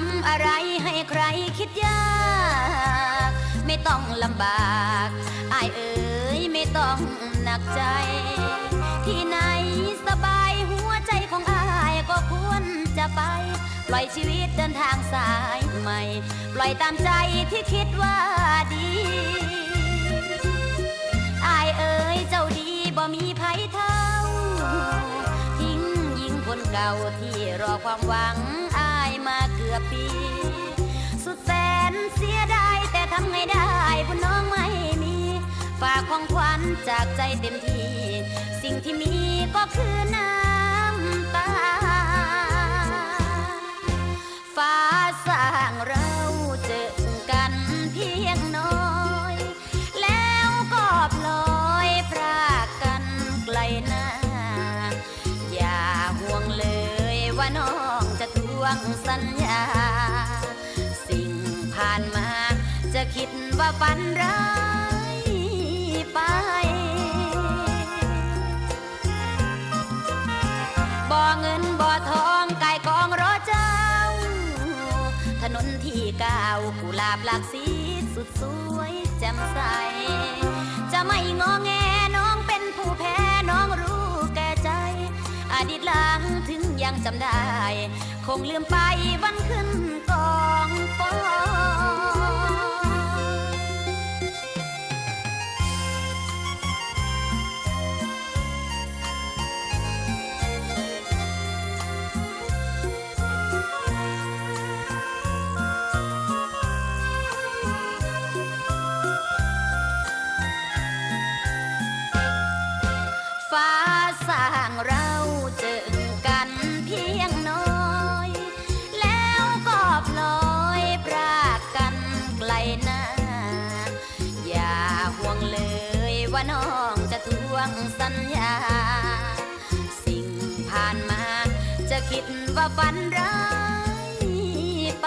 ำอะไรให้ใครคิดยาก ไม่ต้องลำบากอายเอ๋ยไม่ต้องหนักใจ ที่ไหนสบายหัวใจของอายก็ควรจะไป ปล่อยชีวิตเดินทางสายใหม่ ปล่อยตามใจที่คิดว่าดีอายเอ๋ยเจ้าดีบ่มีภัยเท่า ทิ้งยิงคนเก่าที่รอความหวังอาือปี สุดแสนเสียดายแต่ทำไงได้บุญน้องไม่มี ฝากของขวัญจากใจเต็มที่ สิ่งที่มีก็คือ วงสัญญา สิ่งผ่านมาจะคิดว่าฝันร้ายไป บ่อเงินบ่อทองไก่กองรอเจ้า ถนนที่ก้าวกุหลาบหลากสีสุดสวยแจ่มใส จะไม่งอแงน้องเป็นผู้แพ้น้องรู้แก่ใจ อดีตหลังถึง ยังจำได้ คงลืมไปวันขึ้น ว่าน้องจะทวงสัญญา สิ่งผ่านมาจะคิดว่าฝันร้ายไป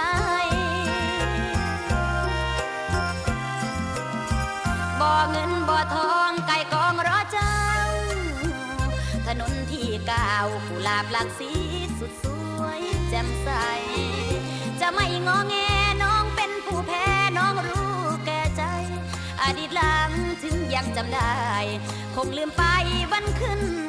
บ่อเงินบ่อทองไก่กองรอเจ้า ถนนที่ก้าวกุหลาบหลากสีสุดสวย อดีตหลังถึงยังจำได้ คงลืมไปวันขึ้น